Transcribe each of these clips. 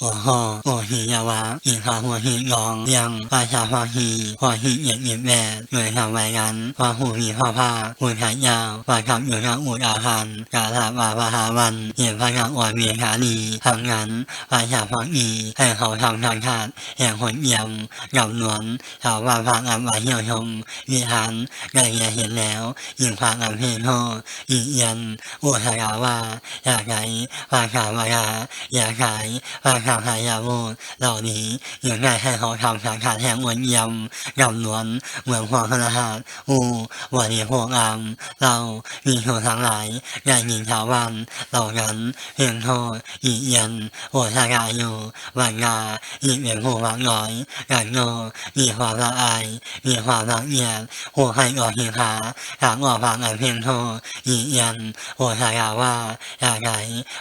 หัวหอหัวหิยาวะหิขาหัวหิยองเรียงราชาพอหีพอหีเหยียดเหยียดแหวนหน่วยทำไว้กันพอหูหีพ่อผ้าหูขายาวปากคำอยู่ทางอูดอาหารกาลาบาปาหาวันเหียดพระนางอ่อนเมียขานีทำงานราชาพออีให้เขาทำทางชาติแห่งหนเยี่ยมกับหนวนชาวบ้านพางอับวาเหี่ยวชมวิหารได้เห็นแล้วยิ่งพางอับเพนโฮอีเอียนอุทยาว่าอยากไหนพาขาวาอยากไหนพาขาวหายาโมเหล่านี้ยังไงให้เขาทำสังขารแห่งอวนเยี่ยมกับหนวนเหมือนความพระหัสอูวันนี้พวกอามเรามีชนทั้งหลายได้ยินชาวบ้านเหล่านั้นเพียงโทษอีเอียนหัวชากาอยู่วันงาอีเวียนหัววักน้อยกันโงมีความละอายมีความรักเอียดหัวให้ออกหิงขาหางออกฟังอันเพียงโทษอีเอียนหัวชายาว่าอย่ากไหน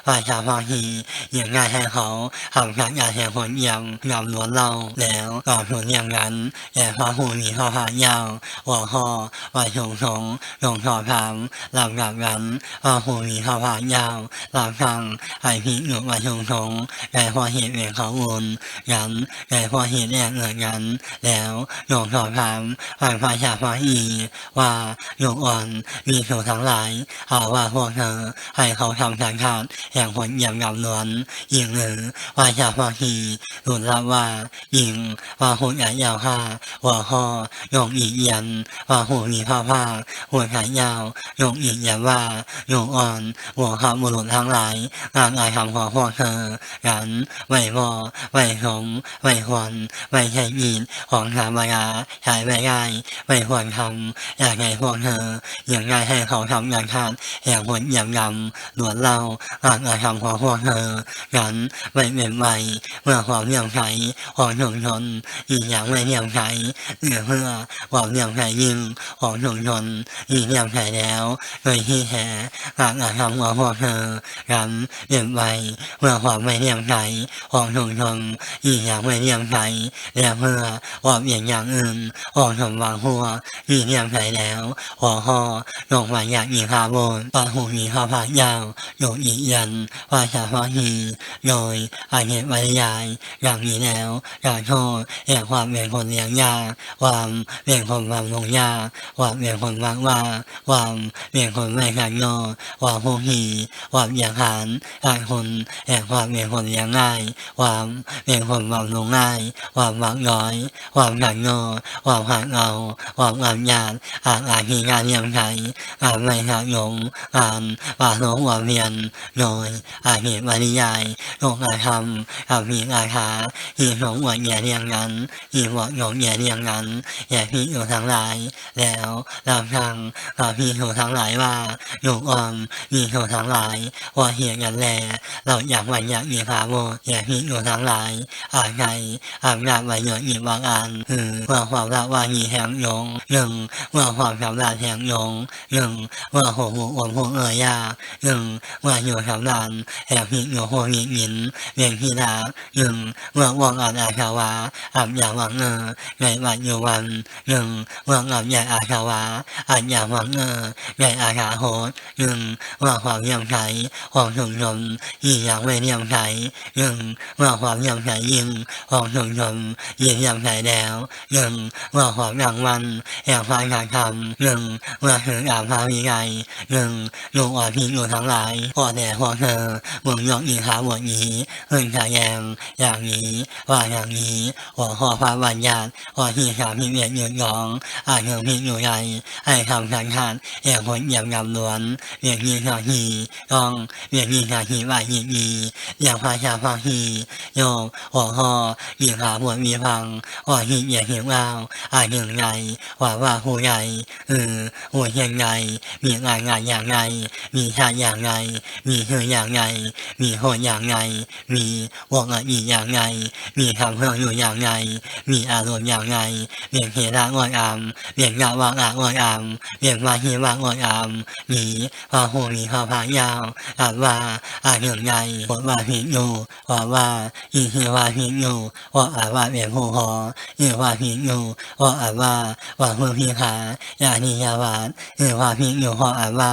ว่าชาวพอฮียังไงให้เขาทำสังขารแห่งคนเยี่ยมกับหนวนเราแล้วก่อนผลอย่างนั้นแต่พอหูมีข้อผายาวหัวคอว่าชงชงลงสอบถามหลับกับนั้นพอหูมีข้อผายาวหลับฟังให้พิกหนุว่าชงชงแต่พอเหตุเองเขาวนกันแต่พอเหตุแรกเกิดกันแล้วลงสอบถามฝ่ายพระชาพระอีว่าโยกอ่อนมีสูทั้งหลายหาว่าพวกเธอให้เขาทำสังขารแห่งผลเยี่ยมกับนวลยิงหรือว่าาชาพระอีหลุดรับว่ายิงว่าหุ่นใหญ่ยาวห้าหัวห่อยงอีเอียนว่าหูมีผ้าผ้าหัวขายาวยงอีเอียนว่าโยกอ่อนหัวขับบุรุษทั้งหลายงานอายคำของพวกเธอกันไม่วอไม่สมไม่หวนไม่ใช่ยินของธรรมดาใช้ไม่ได้ไม่ควรทำอย่ากให้พวกเธออย่างไรให้เขาทำอย่างขาดแห่งผลอย่างยำหลวนเราอาจกระทำของพวกเธอนั้นไม่เป็นไรเมื่อความเลี่ยมใสของชุมชนอีกอย่างไม่เลี่ยมใสหรือเพื่อความเลี่ยมใสยิ่งของชุมชนอีกเลี่ยมใสแล้วโดยที่แท้การกระทำของพวกเธอนั้นเป็นไปเมื่อความไม่เลี่ยมใสของชุมชนอีกอย่างไม่เลี่ยมใสและเพื่อคว่าเปลี่ยนอย่างอื่นออกสมหวังหัวมีกเรียมใส่แล้วหัวห่อลงมาอย่ากอีคาบนปาหูมีข้าพายาวโยอียันว่าชาพอฮีโดยอาเหตุบรรยายอย่างนี้แล้วการโทษแห่งความเป็นคนเลี้ยงยาความเป็นคนบำรุงยาความเป็นคนวังว่าความเป็นคนไม่ขัดโยความผู้ฮีความอย่างหันการคนแห่งความเป็นคนเลี้ยงง่าย ความเป็นคนบำรุงง่าย ความหวังน้อย ความหนักโง่ความหักเอาความงามยานอาจอาจมีงานเยี่ยมใช้อาจไม่หักหลงอ่านป่าหลงหัวเวียนโดยอ่าจเหตุบรรยายโลกอาธรรมอาจมีอาคาที่หงหัวแย่เรียงนั้นที่หัวหงแย่เรียงนั้นแย่พี่อยู่ทั้งหลาย แล้วเราฟังเราพี่อยู่ทั้งหลายว่าโยกออมมีอยู่ทั้งหลาย ว่าเหตุกันแลเราอยากวันอยากมีพาโมแย่พี่อยู่ทั้งหลายอาจไงอาจนาประโยชน์อีกบางอันคือเมื่อความรักว่ามีแห่งยงหนึ่งเมื่อความสำราญแห่งยงหนึ่งเมื่อหัวหูอมหูเอ่ยยาหนึ่งเมื่ออยู่สำราญแห่งหินอยู่หัวหินหินเวียงที่ดาหนึ่งเมื่อว่างอันอาชาวาอับยาวังเงอในวัดอยู่วันหนึ่งเมื่ออับใหญ่อาชาวาอับยาวังเงอในอาชาโหดหนึ่งเมื่อความเยี่ยมใสของชุมชนที่ยังไม่เยี่ยมใสหนึ่งเมื่อความเยี่ยมใสยิ่งของชุมชนยืนยันใสแล้วหนึ่งเมื่อของรางวัลแห่งความการทำหนึ่งเมื่อถึงอาภาวิไลหนึ่งลูกอ่อนพี่อยู่ทั้งหลายพอแต่พอเธอเมึงยกอีขาบทนี้ขึ้นแสดงอย่างนี้ว่าอย่างนี้หัวข้อพระบัญญัติข้อที่สามที่เวียนยืนยองอาจถึงพี่อยู่ใจให้ทำสังขารแห่งคนเยี่ยมยำล้วนเวียนยีสาหีต้องเวียนยีสาหีว่ายียีอย่างพระชาพระฮีโยมหัวข้ออีขาบวชมีพังว่าหิเหยียหิวเอาอาจหนึ่งไงว่าว่าหูใหญ่เออหัวเฮียงไงมีงานงานอย่างไงมีชาติอย่างไงมีเธออย่างไงมีโหดอย่างไงมีวงอีอย่างไง มีคำเพื่ออยู่อย่างไง มีอารมณ์อย่างไงเบี่ยงเหระงดอามเบี่ยงกะวางอางดอามเบี่ยงวาเฮีวางดอามมีพอหูมีพอพายาวอาว่าอาหนึ่งไงบทว่าผิดอยู่ว่าว่าอีเฮว่าผิดอยู่ว่าอาว่าเบียผู้หอเอว่าพิงอยู่ว่าอาว่าว่าเพื่อพิขาอย่านิยาวานเอว่าพิงอยู่เพราะอาว่า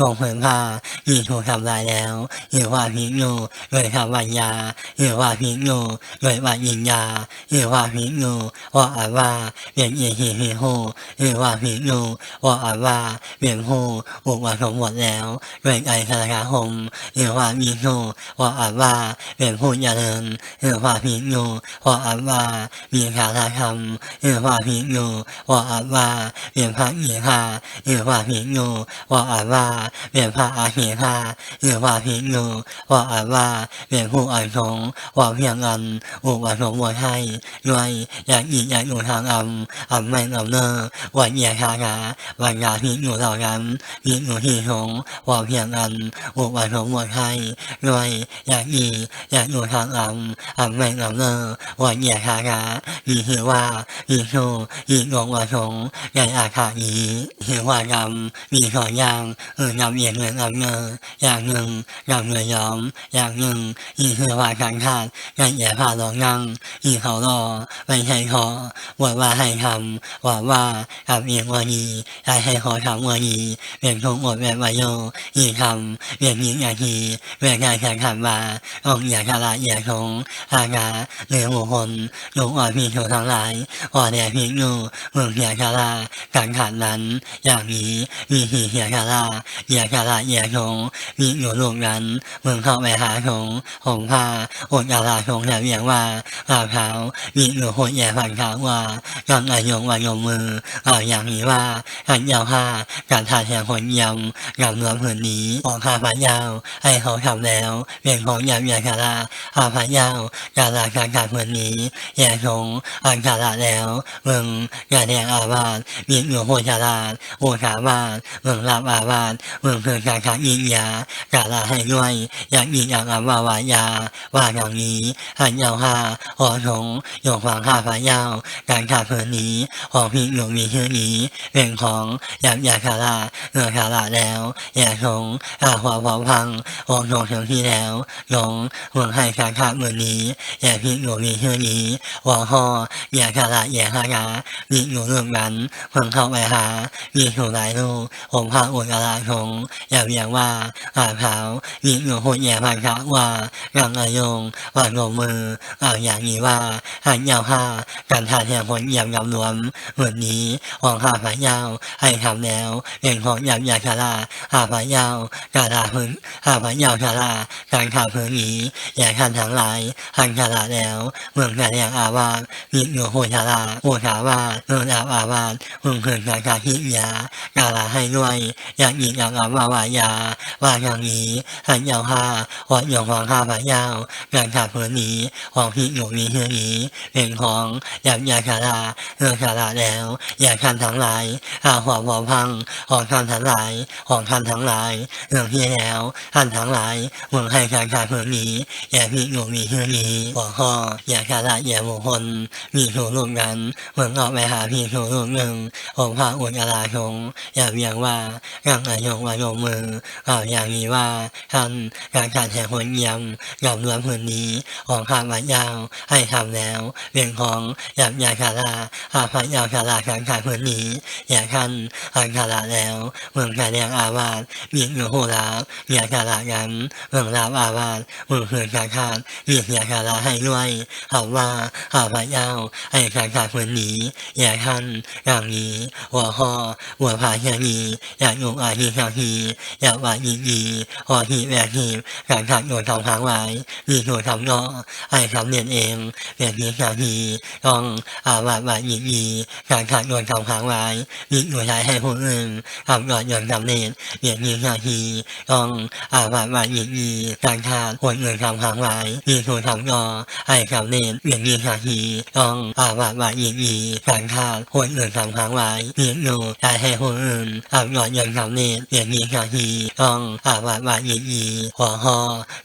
ลงเผยผ้าอีถูกทำลายแล้วเอว่าพิงอยู่โดยคำบรรยายหรือว่าพิจูโดยว่ายิงยาหรือว่าพิจูว่าอาว่าเบียนเอฮีฮีโฮหรือว่าพิจูว่าอาว่าเปลี่ยนผู้อุปสมบทแล้วโดยใจคาราคมหรือว่ามีจูว่าอาว่าเปลี่ยนผู้เจริญหรือว่าพิจูว่าอาว่ามีคาราธรรมหรือว่าพิจูว่าอาว่าเบียนพระเอีคาหรือว่าพิจูว่าอาว่าเบียนพระอาเฮคาหรือว่าพิจูว่าอาว่าเบียนผู้อันสงว่าเพียงกันอุปสมบทให้ด้วยอย่ากอีกอย่ากอยู่ทางอำอำไม่ลำเนอวันเยียคาคาวันยาพิจูเหล่านั้นพิจูที่สงว่าเพียงกันอุปสมบทให้ด้วยอย่ากอีกอย่ากอยู่ทางอำอำไม่ลำเนอวันเยียคาคามีคือว่ามีโชูมีหลวงประสงในอาคานี้คือว่ากรรมมีสองอย่างคือนำเอียงเหมือนนำเนออย่างหนึ่งนำเนื้อยอมอย่างหนึ่งนี่คือว่าการขาดการแย่ผ่าลองนั่งที่เขารอไม่ใช่ขอว่าว่าให้ทำว่าว่าทำเองวันนี้ให้ให้ขอทำวันนี้เป็นทุกหมดแบบวายโยที่ทำเป็นยิงอย่างทีเป็นการแข่งขันมาองอย่าชลาอย่าทงอากาเหรือบุคคลลูกอ่อนพี่ชูทั้งหลายอ่อนแด่พี่นูเมืองเสียชาลาการขันนั้น อย่างนี้มีหีเสียชาลาอย่าชาลาอย่าทงมีอยู่ลูกนั้นเมืองเข้าไปหาทงหงผ้าอดอาลาทงแต่เรียกว่าลาเท้ามีอยู่คนแย่ฝันเขาว่ากันอายงวายงมืออาอย่างนี้ว่าขันยาวผ้าการทาแทนคนยำกับเนื้อผืนนี้ออกข้าพายาวให้เขาทำแล้วเป็นของยำยาคาราข้าพายาวการลาการขาดผืนนี้แย่ทงอันคาราแล้วเมืองยาแดงอาวาสมีอยู่โหชาลาโอชาวาสเมืองลาบอาวาสเมืองเพื่อการขาดยิงยากาลาให้ด้วยอยากยิงอยากอาวาวายาว่าอย่างนี้หันยาวหาหอทงหยกฝังข้าพายาวการขาดเพื่อนนี้ของพี่หลวงมีชื่อนี้เป็นของอยำยาคาราเนื้อคาราแล้วอย่าทงอาหัวพอพังวงทงถึงที่แล้วหลงเมืองให้การขาดเมือนี้อย่าพี่หลวงมีชื่อนี้วอหออย่าคาราอย่าคารามีอยู่เรื่องนั้นเพิ่งเข้าไปหามีถูกหลายลูกผมพาอุดอาลาทงอย่าเพียงว่าอาเท้ามีอยู่หุ่นแย่พันธะว่ารังอายงว่าลงมือเอาอย่างนี้ว่าหันยาวห้าการทาแทนผลยำยำรวมเหมือนนี้ของข้าพายาว ให้ทำแล้วเป็นของยำยาชาลาข้าพายาวกาลาพื้นข้าพายาวชาลาการขาพื้นนี้อย่าขันทั้งหลายหันชาลาแล้ว เมืองแต่งอาวาสมีอยู่โหชาลาโหชาวาสเมืองอาอาวาสเมืองเพื่อนการขาหิยากาลาให้ด้วยอยากยิงอยากอาวาวายาว่าอย่างนี้หันยาวห้าวัดหยงของข้าพายาวการขาพื้นนี้ของพี่หนูมีเฮือนี้เป็นของอยากยาชาลาเรื่องชาลาแล้ว อยากทันทั้งหลายอาหัวหัวพังของท่านทั้งหลายของท่านทั้งหลายเรื่องที่แล้วท่านทั้งหลายเมืองให้การขาพื้นนี้อย่าพี่หนูมีเฮือนี้หัวข้ออยากชาลาอย่าบุคคลมีถูกลูกนั้นเมืองออกไปหาพี่ถูกลูกหนึ่งผมพาอุจาราชงอย่าเบียงว่าร่างอายงวายงมือเอาอย่างนี้ว่าท่านการขาดแห่งคนเยี่ยมกับรวมพื้นนี้ของข้าพเจ้าให้ทำแล้วเป็นของอยากยาคาราข้าพเจ้าคาราการขาดพื้นนี้อย่าท่านการคาราแล้วเมืองแผ่แดงอาวาสมีอยู่โหราอยาคารากันเมืองลาวอาวาสเมืองเพื่อนการขาดมียาคาราให้ด้วยเขาว่าข้าพเจ้าให้การขาดพื้นนี้อย่าท่านอย่างนี้หัวข้อหัวผาเฮียนี้อยากอยู่อาฮีชาฮีอยากว่ายียีหอฮีแวกฮีการขาดโดนทำค้างไว้มีโดนทำเนาะให้ทำเรียนเองแบบนี้ชาฮีต้องอาวาว่ายียีการขาดโดนทำค้างไว้มีหน่วยใช้ให้ผู้อื่นทำก่อนยนต์สำเร็จแบบนี้ชาฮีต้องอาวาว่ายียีการขาดคนอื่นทำค้างไว้มีโดนทำเนาะให้สำเร็จแบบนี้ชาฮีต้องอาวาว่ายียีการขาดคนอื่นทำค้างไว้มีหนูใช้ให้ผู้อื่นทำก่อนยนต์สำเร็จแบบนี้ชาฮีต้องอาวาว่ายียีหัวหอ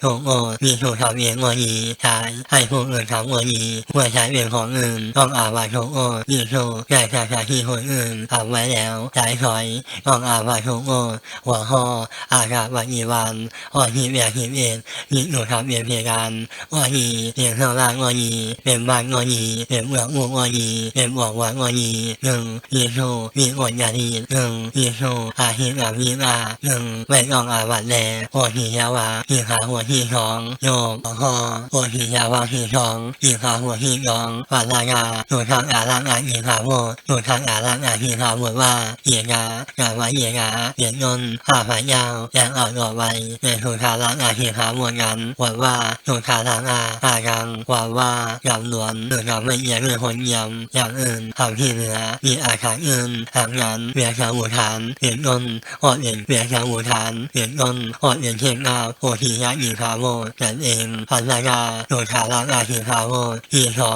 ถูกโอมีถูทำเองงอยีใช้ให้ผู้อื่นทำงอยีเมื่อใช้เป็นของอื่นต้องอาวาถูกโอมีถูกใช้ใช้ใช้ที่คนอื่นทำไว้แล้วใช้ถอยต้องอาวาถูกโอหัวหออากาศวันยีวันหอหีแบบหีเองมีหนูทำเองเพียกันงอยีเพียงเท่าล่างงอยีเป็นบ้านงอยีเป็นเมืองงงอยีเป็นบอกว่างอยีหนึ่งมีถูกมีกฎยาทีหนึ่งมีถูกอาหิอาวิอาหนึ่งไม่ต้องอาวัดแลหัวหียาวาหีขาหัวหีของโยบของคอโอหิยาวาหิทองหิขาวหัวหิยองวาลายาหนูทางอาลังอาหิขาโมดหนูทางอาลังอาหิขาโมดว่าเหยียกากาวาเหยียกาเหยียนนข้าพายาวแรงอ่อนหล่อไวในทุทางลังอาหิขาโมดกันว่าว่าทุทางลังอาอารังว่าว่ายำหลวนหรือเราไม่เอียงหรือคนเยี่ยมอย่างอื่นทำที่เหนือมีอาคารอื่นทางนั้นเวียงชาวหมูทานเหยียนนอ่อดเหียนเวียงชาวหมูทานเหยียนนอ่อดเหียนเทียนนาโอหิยะหิขาโมดนั่นเองพันธายาโดทา